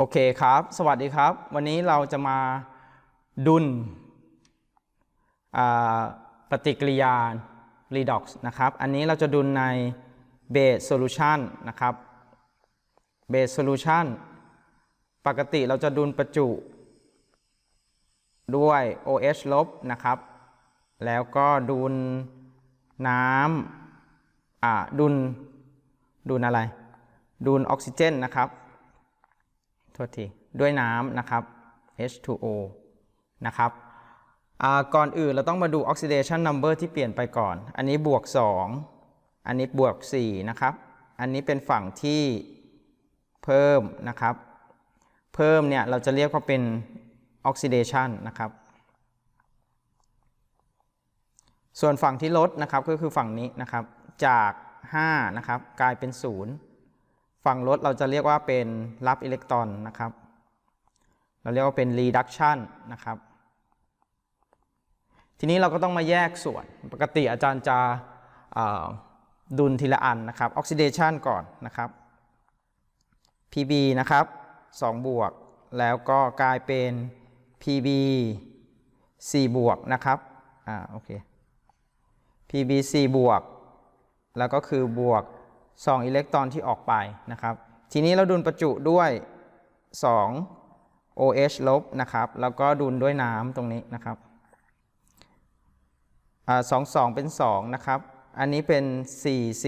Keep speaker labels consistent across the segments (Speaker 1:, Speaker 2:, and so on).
Speaker 1: โอเคครับ สวัสดีครับ วันนี้เราจะมาดุลปฏิกิริยา redox นะครับ อันนี้เราจะดุลใน base solution นะครับ base solution ปกติเราจะดุลประจุด้วย OH ลบนะครับ แล้วก็ดุลน้ำดุลดุลอะไร ดุลออกซิเจนนะครับ ทษทีด้วยน้ำนะครับ H2O นะครับก่อนอื่นเราต้องมาดู oxidation number ที่เปลี่ยนไปก่อน อันนี้บวก 2 อันนี้บวก 4 นะครับ อันนี้เป็นฝั่งที่เพิ่มนะครับ เพิ่มเนี่ยเราจะเรียกว่าเป็น oxidation นะครับ ส่วนฝั่งที่ลดนะครับก็คือฝั่งนี้นะครับ จาก 5 นะครับ กลายเป็น 0 ฝั่งลดเราจะเรียกว่าเป็นรับอิเล็กตรอนนะครับ เราเรียกว่าเป็น reduction นะครับ ทีนี้เราก็ต้องมาแยกส่วน ปกติอาจารย์จะดุลทีละอันนะครับ oxidation ก่อนนะครับ Pb นะครับ 2 บวก แล้วก็กลายเป็น Pb 4 บวกนะครับอ่าโอเค Pb 4 บวก แล้วก็คือบวก 2 อิเล็กตรอนที่ออกไปนะครับ ทีนี้เราดุลประจุด้วย 2 OH ลบนะครับ แล้วก็ดุลด้วยน้ำตรงนี้นะครับสองสองเป็น 2 นะครับ อันนี้เป็น 4 4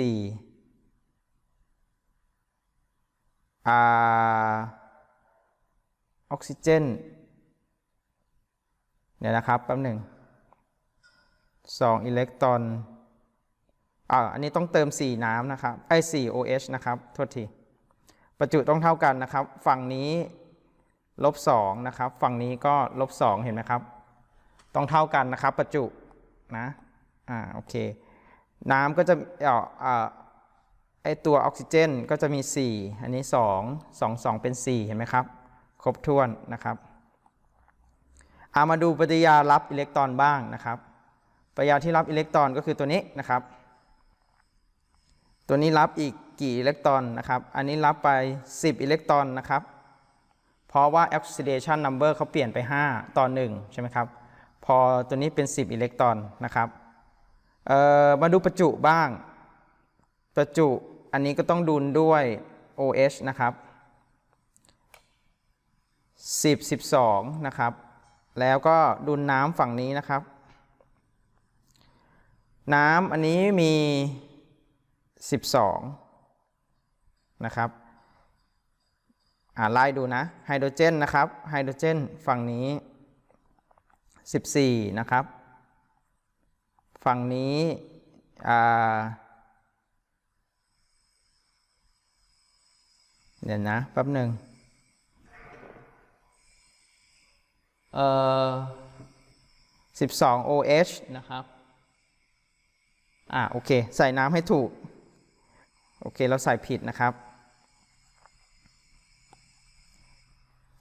Speaker 1: อ่ออกซิเจนเดี๋ยนะครับแป๊บหนึ่ง2อิเล็กตรอน อ่าอันนี้ต้องเติม 4 น้ำนะครับไอ้4 OH นะครับโทษทีประจุต้องเท่ากันนะครับ ฝั่งนี้ลบ2นะครับ ฝั่งนี้ก็ลบ2เห็นไหมครับ ต้องเท่ากันนะครับ ประจุนะอ่าโอเค น้ำก็จะเอ่ออ่าไอตัวออกซิเจนก็จะมี 4 อันนี้ 2 2 2 เป็น 4 เห็นไหมครับ ครบถ้วนนะครับเอามาดูปฏิกิริยารับอิเล็กตรอนบ้างนะครับปฏิกิริยาที่รับอิเล็กตรอนก็คือตัวนี้นะครับ ตัวนี้รับอีกกี่อิเล็กตรอนนะครับ อันนี้รับไป 10 อิเล็กตรอนนะครับ เพราะว่า oxidation number เขาเปลี่ยนไป 5 ต่อ 1 ใช่ไหมครับ พอตัวนี้เป็น 10 อิเล็กตรอนนะครับ มาดูประจุบ้าง ประจุอันนี้ก็ต้องดุลด้วย OH นะครับ10 12 นะครับ แล้วก็ดุลน้ำฝั่งนี้นะครับ น้ำอันนี้มี 12 นะครับอ่าไล่ดูนะไฮโดรเจนนะครับไฮโดรเจนฝั่งนี้ 14 นะครับ ฝั่งนี้อ่าเดี๋ยวนะแป๊บหนึ่งเอ่อ12 OH นะครับ อ่าโอเค ใส่น้ำให้ถูก โอเคเราใส่ผิดนะครับ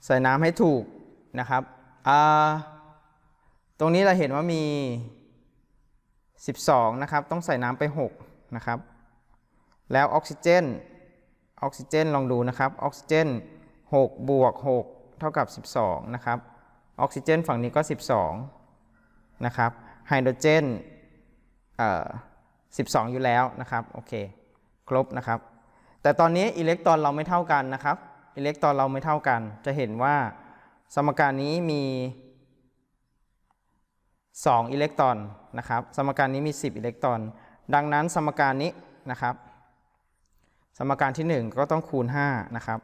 Speaker 1: ใส่น้ำให้ถูกนะครับอ่าตรงนี้เราเห็นว่ามี 12 นะครับ ต้องใส่น้ำไป 6 นะครับ แล้วออกซิเจนออกซิเจนลองดูนะครับออกซิเจน6บวก6เท่ากับ 12 นะครับออกซิเจนฝั่งนี้ก็ 12 นะครับไฮโดรเจนเอ่อ12 อยู่แล้วนะครับ โอเค ครบนะครับ แต่ตอนนี้อิเล็กตรอนเราไม่เท่ากันนะครับ อิเล็กตรอนเราไม่เท่ากัน จะเห็นว่าสมการนี้มี 2 อิเล็กตรอนนะครับ สมการนี้มี 10 อิเล็กตรอน ดังนั้นสมการนี้นะครับ สมการที่ 1 ก็ต้องคูณ 5 นะครับ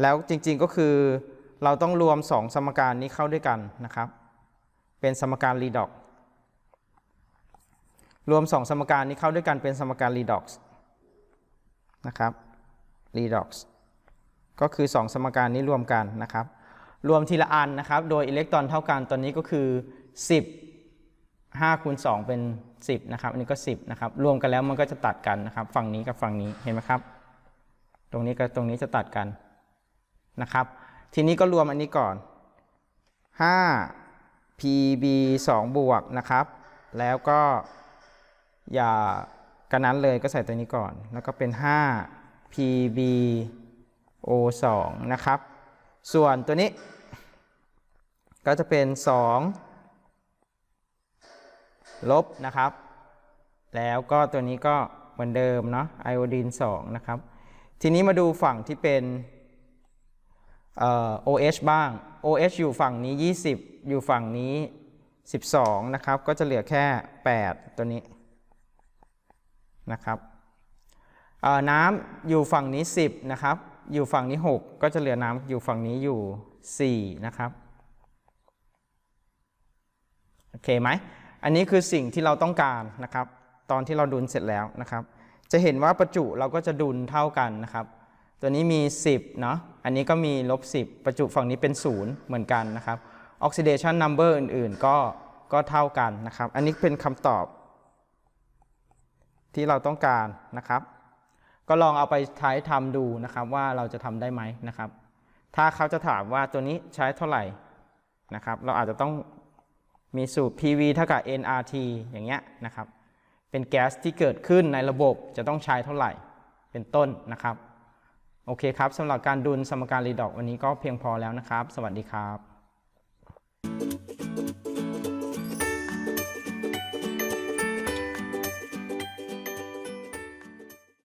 Speaker 1: แล้วจริงๆก็คือเราต้องรวม 2 สมการนี้เข้าด้วยกันนะครับ เป็นสมการ redox รวม 2 สมการนี้เข้าด้วยกันเป็นสมการ redox นะครับ redox ก็คือ 2 สมการนี้รวมกันนะครับ รวมทีละอันนะครับ โดยอิเล็กตรอนเท่ากันตอนนี้ก็คือ 10 5คูณ2เป็น 10 นะครับ อันนี้ก็ 10 นะครับ รวมกันแล้วมันก็จะตัดกันนะครับ ฝั่งนี้กับฝั่งนี้ เห็นไหมครับ ตรงนี้กับตรงนี้จะตัดกันนะครับ ทีนี้ก็รวมอันนี้ก่อน 5 pb 2 บวกนะครับ แล้วก็ อย่ากันนั้นเลยก็ใส่ตัวนี้ก่อน แล้วก็เป็น 5 pb O 2 นะครับ ส่วนตัวนี้ ก็จะเป็น 2 ลบนะครับ แล้วก็ตัวนี้ก็เหมือนเดิมเนาะไอโอดีน2นะครับ ทีนี้มาดูฝั่งที่เป็นเอ่อ OH บ้าง OH อยู่ฝั่งนี้ 20 อยู่ฝั่งนี้ 12 นะครับ ก็จะเหลือแค่ 8 ตัวนี้ นะครับน้ำอยู่ฝั่งนี้ 10นะครับอยู่ฝั่งนี้ 6 ก็จะเหลือน้ำอยู่ฝั่งนี้อยู่4นะครับโอเคไหมอันนี้คือสิ่งที่เราต้องการนะครับ ตอนที่เราดุลเสร็จแล้วนะครับ จะเห็นว่าประจุเราก็จะดุลเท่ากันนะครับ ตัวนี้มี 10เนาะอันนี้ก็มีลบ10 ประจุฝั่งนี้เป็น 0 เหมือนกันนะครับ oxidation number อื่นๆ ก็ก็เท่ากันนะครับ อันนี้เป็นคำตอบ ที่เราต้องการนะครับ ก็ลองเอาไปใช้ทำดูนะครับว่าเราจะทำได้ไหมนะครับ ถ้าเขาจะถามว่าตัวนี้ใช้เท่าไหร่นะครับ เราอาจจะต้องมีสูตร PV เท่ากับ nRT อย่างเงี้ยนะครับ เป็นแก๊สที่เกิดขึ้นในระบบจะต้องใช้เท่าไหร่ เป็นต้นนะครับ โอเคครับสำหรับการดุลสมการรีดอกวันนี้ก็เพียงพอแล้วนะครับ สวัสดีครับ